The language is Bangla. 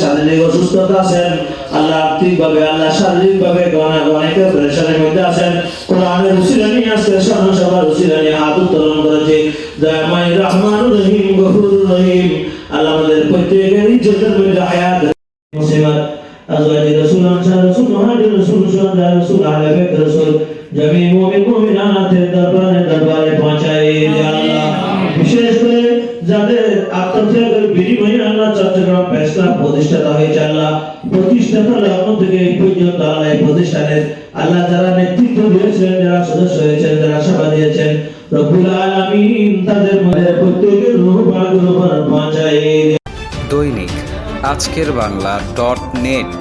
শারীরিক অসুস্থতা আছেন। আল্লাহ আর্থিকভাবে, আল্লাহ শারীরিকভাবে অনেকে প্রেশারের মধ্যে আছেন। কোরআনের উসিলানি হাত উত্তোলন করেছে। রহিম। আল্লাহ আমাদের প্রত্যেকের ইজ্জতের মধ্যে হায়াত মুসিবত أزواج رسول أنصار رسول مهاجر رسول شهداء رسول أهل بيت رسول جميع মুমিন মুমিনাতের দরবারে দরবারে বিনিময়ে আল্লাহ চট্টগ্রাম প্রতিষ্ঠাতা হয়েছে। আল্লাহ প্রতিষ্ঠাতা লগ্ন থেকে এই পর্যন্ত আল্লাহ এই প্রতিষ্ঠানের আল্লাহ যারা নেতৃত্ব দিয়েছেন, যারা সদস্য হয়েছেন, যারা সেবা দিয়েছেন তাদের মধ্যে প্রত্যেকের রূহ বাগুলো দৈনিক আজকের বাংলা ডট নেট।